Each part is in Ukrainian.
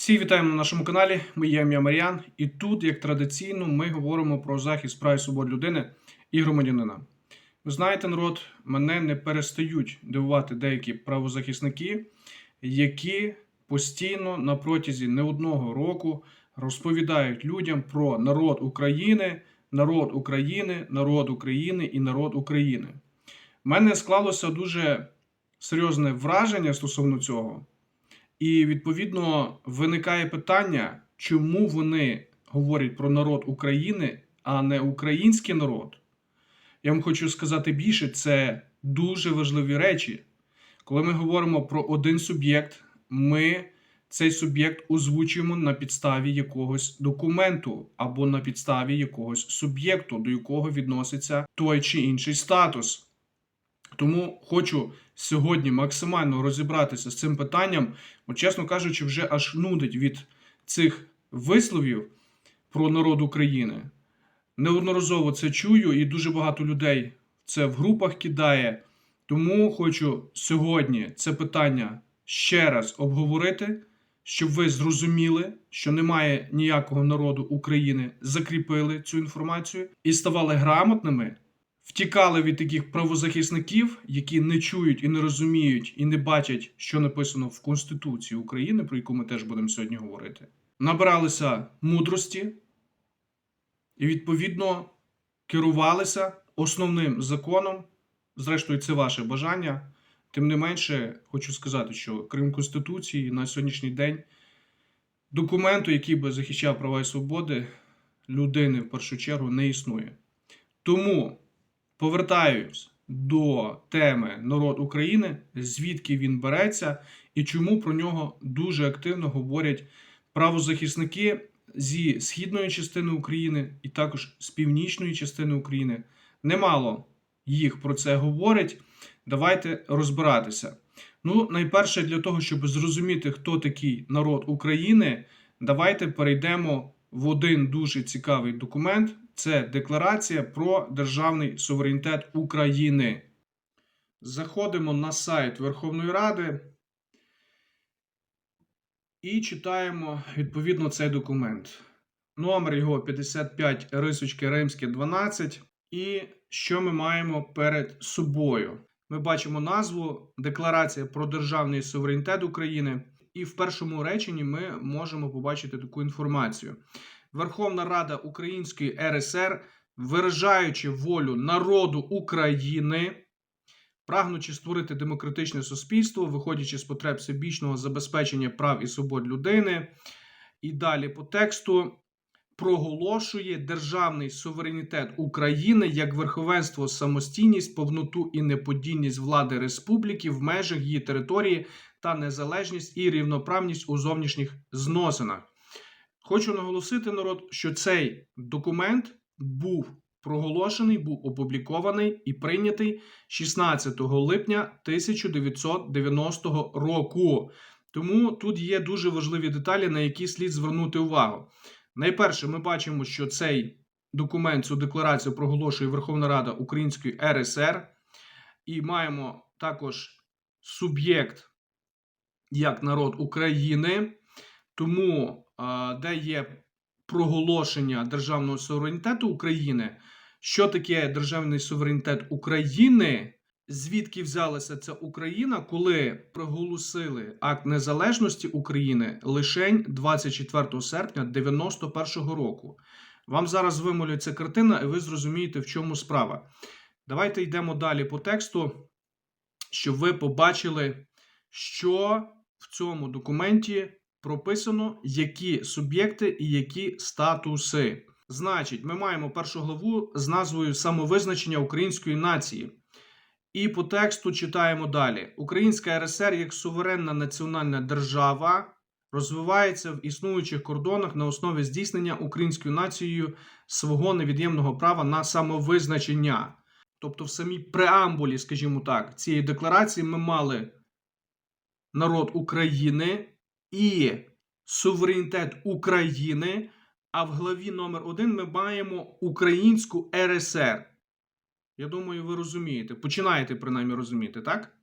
Всі вітаємо на нашому каналі. Моє ім'я Мар'ян, і тут, як традиційно, ми говоримо про захист прав і свобод людини і громадянина. Ви знаєте, народ, мене не перестають дивувати деякі правозахисники, які постійно на протязі не одного року розповідають людям про народ України, народ України, народ України і народ України. У мене склалося дуже серйозне враження стосовно цього. І відповідно виникає питання, чому вони говорять про народ України, а не український народ. Я вам хочу сказати більше, це дуже важливі речі. Коли ми говоримо про один суб'єкт, ми цей суб'єкт озвучуємо на підставі якогось документу або на підставі якогось суб'єкту, до якого відноситься той чи інший статус. Тому хочу сьогодні максимально розібратися з цим питанням, бо, чесно кажучи, вже аж нудить від цих висловів про народ України. Неодноразово це чую, і дуже багато людей це в групах кидає. Тому хочу сьогодні це питання ще раз обговорити, щоб ви зрозуміли, що немає ніякого народу України, закріпили цю інформацію і ставали грамотними втікали від таких правозахисників, які не чують і не розуміють, і не бачать, що написано в Конституції України, про яку ми теж будемо сьогодні говорити. Набиралися мудрості і, відповідно, керувалися основним законом. Зрештою, це ваше бажання. Тим не менше, хочу сказати, що крім Конституції на сьогоднішній день документу, який би захищав права і свободи людини в першу чергу, не існує. Тому повертаюсь до теми народ України, звідки він береться і чому про нього дуже активно говорять правозахисники зі східної частини України і також з північної частини України. Немало їх про це говорять. Давайте розбиратися. Ну, найперше, для того, щоб зрозуміти, хто такий народ України, давайте перейдемо в один дуже цікавий документ. Це Декларація про державний суверенітет України. Заходимо на сайт Верховної Ради і читаємо відповідно цей документ. Номер його 55 рисочки Римське 12. І що ми маємо перед собою? Ми бачимо назву Декларація про державний суверенітет України. І в першому реченні ми можемо побачити таку інформацію. Верховна Рада Української РСР, виражаючи волю народу України, прагнучи створити демократичне суспільство, виходячи з потреб всебічного забезпечення прав і свобод людини. І далі по тексту проголошує державний суверенітет України як верховенство, самостійність, повноту і неподільність влади республіки в межах її території та незалежність і рівноправність у зовнішніх зносинах. Хочу наголосити народ, що цей документ був проголошений, був опублікований і прийнятий 16 липня 1990 року. Тому тут є дуже важливі деталі, на які слід звернути увагу. Найперше, ми бачимо, що цей документ, цю декларацію проголошує Верховна Рада Української РСР, і маємо також суб'єкт як народ України. Тому, де є проголошення державного суверенітету України, що таке державний суверенітет України? Звідки взялася ця Україна, коли проголосили акт незалежності України лише 24 серпня 91-го року? Вам зараз вимолює ця картина, і ви зрозумієте, в чому справа. Давайте йдемо далі по тексту, щоб ви побачили, що в цьому документі прописано, які суб'єкти і які статуси. Значить, ми маємо першу главу з назвою Самовизначення української нації. І по тексту читаємо далі: Українська РСР як суверенна національна держава розвивається в існуючих кордонах на основі здійснення українською нацією свого невід'ємного права на самовизначення. Тобто, в самій преамбулі, скажімо так, цієї декларації ми мали народ України і суверенітет України. А в главі номер 1 ми маємо Українську РСР. Я думаю, ви розумієте. Починаєте принаймні розуміти, так?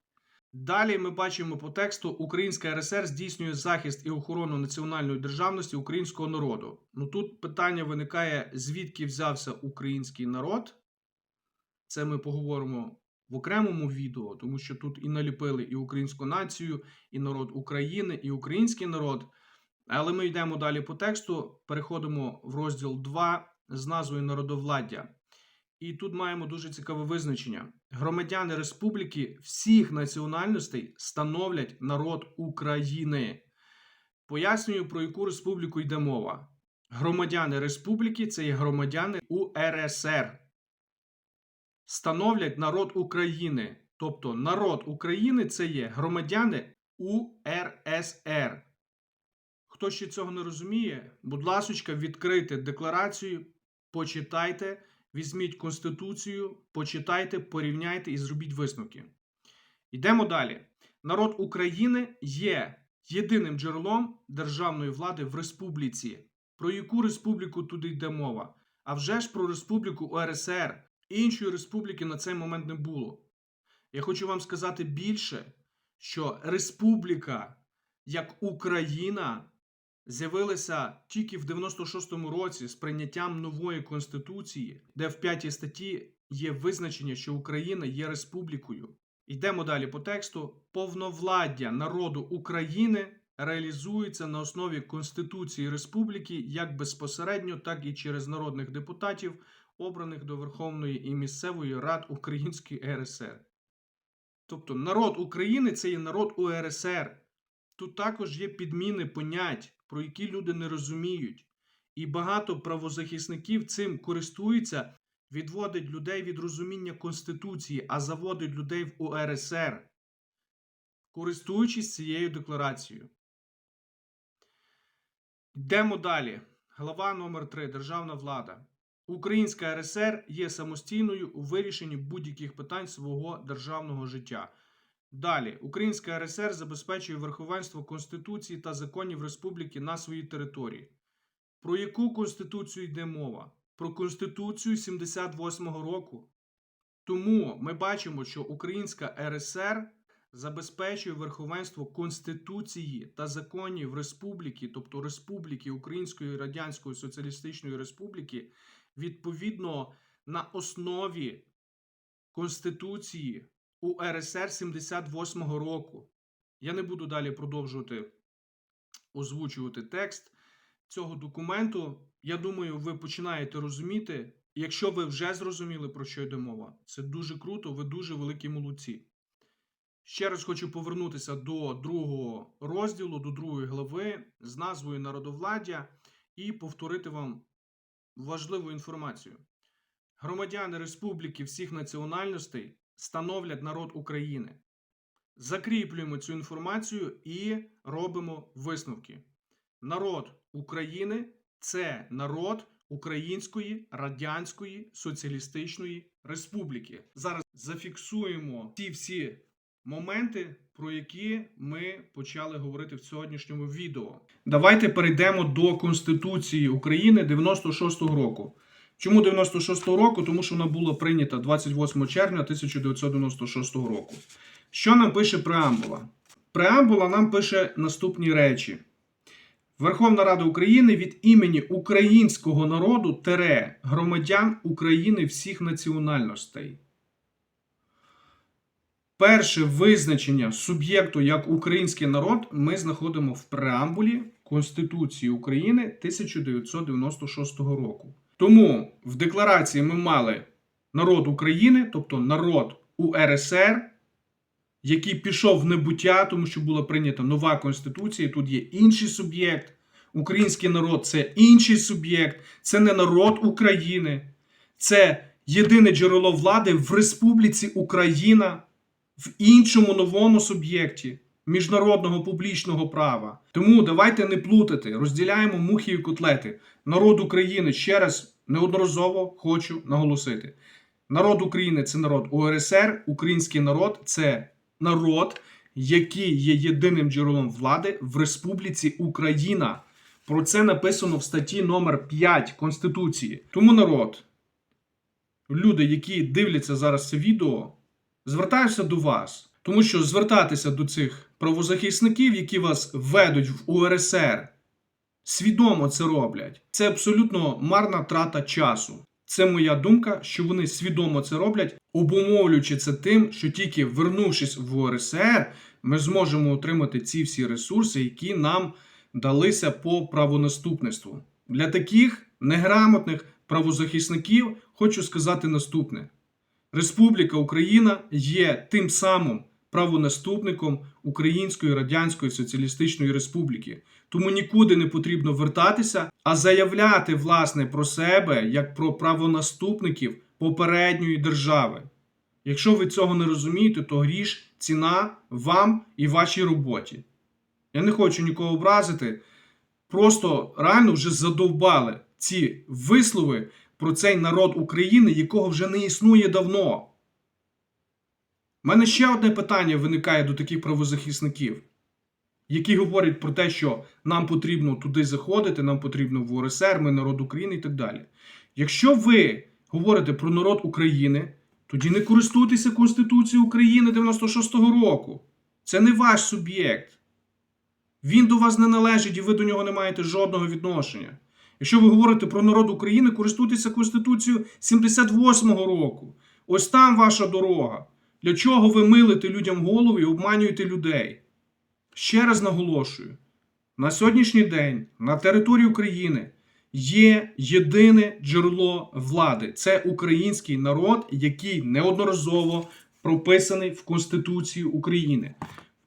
Далі ми бачимо по тексту Українська РСР здійснює захист і охорону національної державності українського народу. Ну тут питання виникає, звідки взявся український народ. Це ми поговоримо в окремому відео, тому що тут і наліпили і українську націю, і народ України, і український народ. Але ми йдемо далі по тексту, переходимо в розділ 2 з назвою Народовладдя. І тут маємо дуже цікаве визначення. Громадяни республіки всіх національностей становлять народ України. Пояснюю, про яку республіку йде мова. Громадяни республіки це є громадяни УРСР. Становлять народ України. Тобто народ України це є громадяни УРСР. Хто ще цього не розуміє, будь ласка, відкрийте декларацію, почитайте. Візьміть Конституцію, почитайте, порівняйте і зробіть висновки. Йдемо далі. Народ України є єдиним джерелом державної влади в республіці. Про яку республіку туди йде мова? А вже ж про республіку УРСР. Іншої республіки на цей момент не було. Я хочу вам сказати більше, що республіка як Україна з'явилися тільки в 96-му році з прийняттям нової конституції, де в п'ятій статті є визначення, що Україна є республікою. Йдемо далі по тексту. Повновладдя народу України реалізується на основі Конституції Республіки як безпосередньо, так і через народних депутатів, обраних до Верховної і місцевої рад Української РСР. Тобто народ України це є народ УРСР. Тут також є підміни понять, про які люди не розуміють. І багато правозахисників цим користуються, відводить людей від розуміння Конституції, а заводить людей в УРСР, користуючись цією декларацією. Йдемо далі. Глава номер 3 Державна влада. Українська РСР є самостійною у вирішенні будь-яких питань свого державного життя. Далі, Українська РСР забезпечує верховенство Конституції та законів республіки на своїй території. Про яку Конституцію йде мова? Про Конституцію 78-го року. Тому ми бачимо, що Українська РСР забезпечує верховенство Конституції та законів республіки, тобто Республіки Української Радянської Соціалістичної Республіки, відповідно на основі Конституції УРСР 78-го року. Я не буду далі продовжувати озвучувати текст цього документу. Я думаю, ви починаєте розуміти. Якщо ви вже зрозуміли, про що йде мова, це дуже круто, ви дуже великі молодці. Ще раз хочу повернутися до другого розділу, до другої глави з назвою Народовладдя і повторити вам важливу інформацію. Громадяни республіки всіх національностей становлять народ України. Закріплюємо цю інформацію і робимо висновки. Народ України це народ Української Радянської Соціалістичної Республіки. Зараз зафіксуємо ті всі моменти, про які ми почали говорити в сьогоднішньому відео. Давайте перейдемо до Конституції України 96-го року. Чому 96-го року? Тому що вона була прийнята 28 червня 1996 року. Що нам пише преамбула? Преамбула нам пише наступні речі. Верховна Рада України від імені українського народу тере громадян України всіх національностей. Перше визначення суб'єкту як український народ ми знаходимо в преамбулі Конституції України 1996 року. Тому в декларації ми мали народ України, тобто народ УРСР, який пішов в небуття, тому що була прийнята нова конституція. Тут є інший суб'єкт. Український народ це інший суб'єкт, це не народ України, це єдине джерело влади в Республіці Україна в іншому новому суб'єкті міжнародного публічного права. Тому давайте не плутати, розділяємо мухи і котлети. Народ України ще раз неодноразово хочу наголосити. Народ України це народ УРСР, український народ це народ, який є єдиним джерелом влади в Республіці Україна. Про це написано в статті номер 5 Конституції. Тому народ, люди, які дивляться зараз це відео, звертаюся до вас. Тому що звертатися до цих правозахисників, які вас ведуть в УРСР, свідомо це роблять. Це абсолютно марна трата часу. Це моя думка, що вони свідомо це роблять, обумовлюючи це тим, що тільки вернувшись в УРСР, ми зможемо отримати ці всі ресурси, які нам далися по правонаступництву. Для таких неграмотних правозахисників хочу сказати наступне: Республіка Україна є тим самим правонаступником Української Радянської Соціалістичної Республіки. Тому нікуди не потрібно вертатися, а заявляти власне про себе як про правонаступників попередньої держави. Якщо ви цього не розумієте, то гріш ціна вам і вашій роботі. Я не хочу нікого образити. Просто реально вже задовбали ці вислови про цей народ України, якого вже не існує давно. У мене ще одне питання виникає до таких правозахисників, які говорять про те, що нам потрібно туди заходити, нам потрібно в УРСР, ми народ України і так далі. Якщо ви говорите про народ України, тоді не користуйтеся Конституцією України 96-го року. Це не ваш суб'єкт. Він до вас не належить і ви до нього не маєте жодного відношення. Якщо ви говорите про народ України, користуйтеся Конституцією 78-го року. Ось там ваша дорога. Для чого ви милите людям голову і обманюєте людей? Ще раз наголошую: на сьогоднішній день на території України є єдине джерело влади це український народ, який неодноразово прописаний в Конституції України.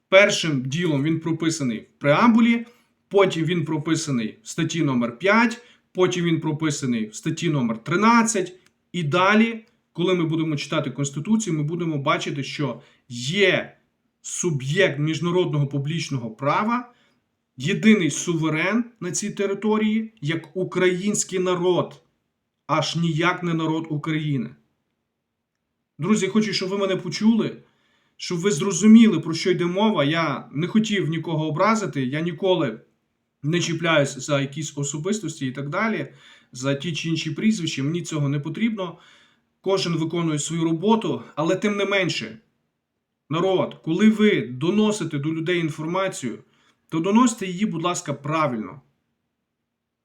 Першим ділом він прописаний в преамбулі, потім він прописаний в статті номер 5, потім він прописаний в статті номер 13. І далі, коли ми будемо читати Конституцію, ми будемо бачити, що є суб'єкт міжнародного публічного права, єдиний суверен на цій території як український народ, аж ніяк не народ України. Друзі, хочу, щоб ви мене почули щоб ви зрозуміли, про що йде мова. Я не хотів нікого образити, я ніколи не чіпляюсь за якісь особистості і так далі, за ті чи інші прізвища. Мені цього не потрібно. Кожен виконує свою роботу, але тим не менше, народ, коли ви доносите до людей інформацію, то доносите її, будь ласка, правильно.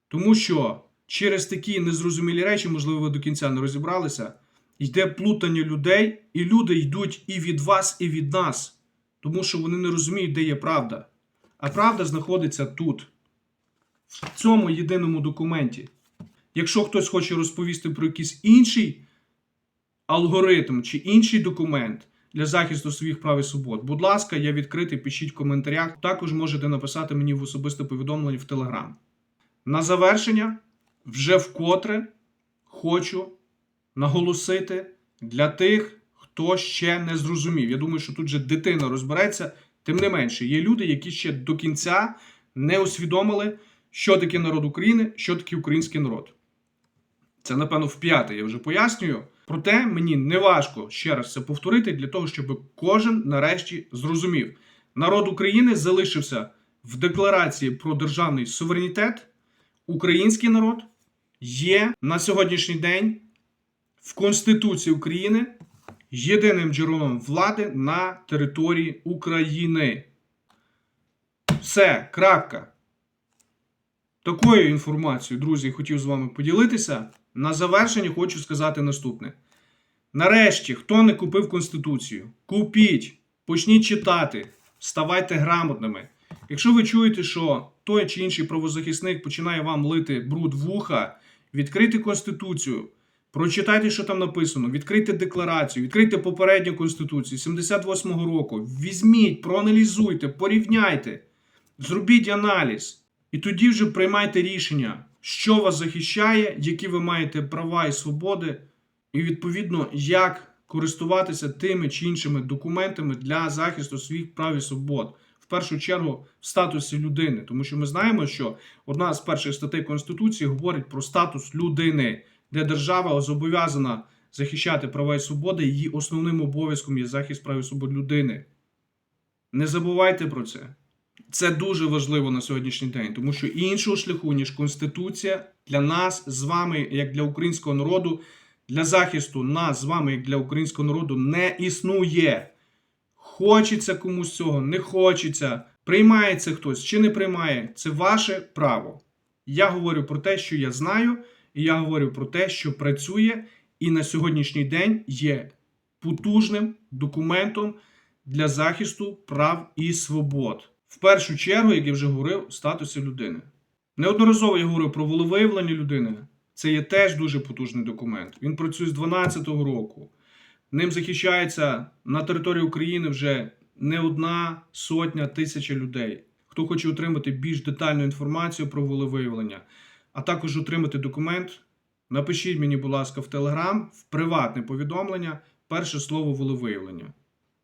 Тому що через такі незрозумілі речі, можливо, ви до кінця не розібралися йде плутання людей, і люди йдуть і від вас, і від нас, тому що вони не розуміють, де є правда. А правда знаходиться тут, в цьому єдиному документі. Якщо хтось хоче розповісти про якийсь інший алгоритм чи інший документ для захисту своїх прав і свобод, будь ласка, я відкритий, пишіть в коментарях. Також можете написати мені в особисте повідомлення в Телеграм. На завершення, вже вкотре хочу наголосити для тих, хто ще не зрозумів. Я думаю, що тут же дитина розбереться. Тим не менше, є люди, які ще до кінця не усвідомили, що таке народ України, що таке український народ. Це, напевно, в п'яте я вже пояснюю. Проте мені не важко ще раз це повторити для того, щоб кожен нарешті зрозумів. Народ України залишився в декларації про державний суверенітет. Український народ є на сьогоднішній день в Конституції України єдиним джерелом влади на території України. Все, крапка. Такою інформацією, друзі, хотів з вами поділитися. На завершення хочу сказати наступне. Нарешті, хто не купив Конституцію, купіть, почніть читати, ставайте грамотними. Якщо ви чуєте, що той чи інший правозахисник починає вам лити бруд вуха, відкрийте Конституцію, Прочитайте, що там написано, відкрийте декларацію, відкрийте попередню конституцію 78-го року. Візьміть, проаналізуйте, порівняйте, зробіть аналіз. І тоді вже приймайте рішення, що вас захищає, які ви маєте права і свободи, і відповідно, як користуватися тими чи іншими документами для захисту своїх прав і свобод. В першу чергу в статусі людини, тому що ми знаємо, що одна з перших статей Конституції говорить про статус людини де держава зобов'язана захищати права і свободи, її основним обов'язком є захист прав і свобод людини. Не забувайте про це. Це дуже важливо на сьогоднішній день, тому що іншого шляху, ніж Конституція, для нас з вами, як для українського народу, для захисту нас з вами, як для українського народу, не існує. Хочеться комусь цього, не хочеться. Приймається хтось чи не приймає, це ваше право. Я говорю про те, що я знаю, і я говорю про те, що працює, і на сьогоднішній день є потужним документом для захисту прав і свобод. В першу чергу, як я вже говорив, статусі людини. Неодноразово я говорив про волевиявлення людини. Це є теж дуже потужний документ. Він працює з 2012 року. Ним захищається на території України вже не одна сотня тисяча людей. Хто хоче отримати більш детальну інформацію про волевиявлення, а також отримати документ, напишіть мені, будь ласка, в Телеграм, в приватне повідомлення, перше слово волевиявлення.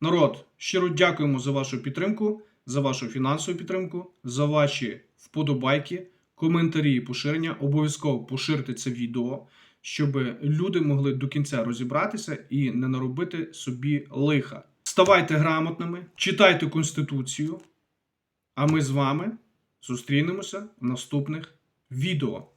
Народ, щиро дякуємо за вашу підтримку, за вашу фінансову підтримку, за ваші вподобайки, коментарі і поширення. Обов'язково поширте це відео, щоб люди могли до кінця розібратися і не наробити собі лиха. Ставайте грамотними, читайте Конституцію, а ми з вами зустрінемося в наступних відео.